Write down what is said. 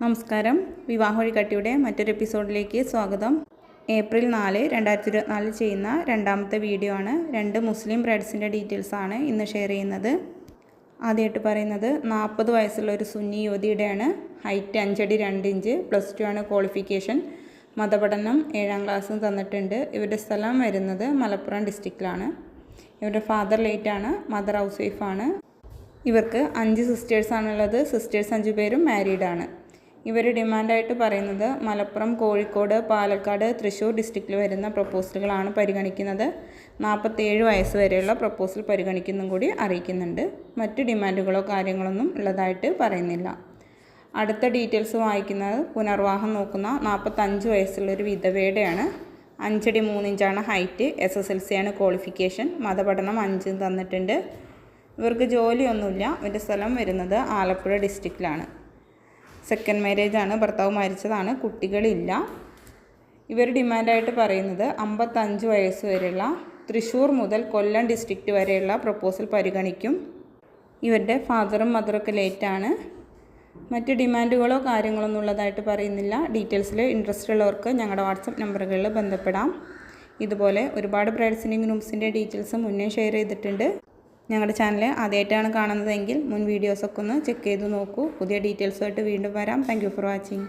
നമസ്കാരം. വിവാഹ വഴികാട്ടിയുടെ മറ്റൊരു എപ്പിസോഡിലേക്ക് സ്വാഗതം. ഏപ്രിൽ നാല് രണ്ടായിരത്തി ഇരുപത്തിനാലിൽ ചെയ്യുന്ന രണ്ടാമത്തെ വീഡിയോ ആണ്. രണ്ട് മുസ്ലിം ബ്രൈഡ്സിന്റെ ഡീറ്റെയിൽസ് ആണ് ഇന്ന് ഷെയർ ചെയ്യുന്നത്. ആദ്യമായിട്ട് പറയുന്നത് നാൽപ്പത് വയസ്സുള്ള ഒരു സുന്നി യുവതിയുടെയാണ്. ഹൈറ്റ് അഞ്ചടി രണ്ട് ഇഞ്ച് പ്ലസ് ടു ആണ് ക്വാളിഫിക്കേഷൻ. മതപഠനം ഏഴാം ക്ലാസ്സും തന്നിട്ടുണ്ട്. ഇവരുടെ സ്ഥലം വരുന്നത് മലപ്പുറം ഡിസ്ട്രിക്റ്റിലാണ്. ഇവരുടെ ഫാദർ ലേറ്റാണ് മദർ ഹൗസ് വൈഫാണ് ഇവർക്ക് അഞ്ച് സിസ്റ്റേഴ്സാണുള്ളത് സിസ്റ്റേഴ്സ് അഞ്ച് പേരും മാരീഡാണ് ഇവർ ഡിമാൻഡായിട്ട് പറയുന്നത് മലപ്പുറം കോഴിക്കോട് പാലക്കാട് തൃശ്ശൂർ ഡിസ്ട്രിക്റ്റിൽ വരുന്ന പ്രപ്പോസലുകളാണ് പരിഗണിക്കുന്നത്. നാൽപ്പത്തേഴ് വയസ്സ് വരെയുള്ള പ്രപ്പോസൽ പരിഗണിക്കുന്നതും കൂടി അറിയിക്കുന്നുണ്ട്. മറ്റ് ഡിമാൻഡുകളോ കാര്യങ്ങളൊന്നും ഉള്ളതായിട്ട് പറയുന്നില്ല. അടുത്ത ഡീറ്റെയിൽസ് വായിക്കുന്നത് പുനർവാഹം നോക്കുന്ന നാൽപ്പത്തഞ്ച് വയസ്സുള്ളൊരു വിധവയുടെയാണ്. അഞ്ചടി മൂന്നിഞ്ചാണ് height S S L C ആണ് ക്വാളിഫിക്കേഷൻ മതപഠനം അഞ്ചും തന്നിട്ടുണ്ട്. ഇവർക്ക് ജോലിയൊന്നുമില്ല. ഇവരുടെ സ്ഥലം വരുന്നത് ആലപ്പുഴ ഡിസ്ട്രിക്റ്റിലാണ് സെക്കൻഡ് മാരേജ് ആണ്. ഭർത്താവ് മരിച്ചതാണ്. കുട്ടികളില്ല. ഇവർ ഡിമാൻഡായിട്ട് പറയുന്നത് അമ്പത്തഞ്ച് വയസ്സ് വരെയുള്ള തൃശ്ശൂർ മുതൽ കൊല്ലം ഡിസ്ട്രിക്റ്റ് വരെയുള്ള പ്രപ്പോസൽ പരിഗണിക്കും. ഇവരുടെ ഫാദറും മദറൊക്കെ ലേറ്റാണ് മറ്റ് ഡിമാൻഡുകളോ കാര്യങ്ങളോ ഉള്ളതായിട്ട് പറയുന്നില്ല. ഡീറ്റെയിൽസിൽ ഇൻട്രസ്റ്റ് ഉള്ളവർക്ക് ഞങ്ങളുടെ വാട്സപ്പ് നമ്പറുകളിൽ ബന്ധപ്പെടാം. ഇതുപോലെ ഒരുപാട് ബ്രൈഡ്സിന്റെ റൂംസിന്റെ ഡീറ്റെയിൽസ് മുന്നേ ഷെയർ ചെയ്തിട്ടുണ്ട്. ഞങ്ങളുടെ ചാനൽ ആദ്യമായിട്ടാണ് കാണുന്നതെങ്കിൽ മുൻ വീഡിയോസൊക്കെ ഒന്ന് ചെക്ക് ചെയ്ത് നോക്കൂ. പുതിയ ഡീറ്റെയിൽസുമായിട്ട് വീണ്ടും വരാം. Thank for watching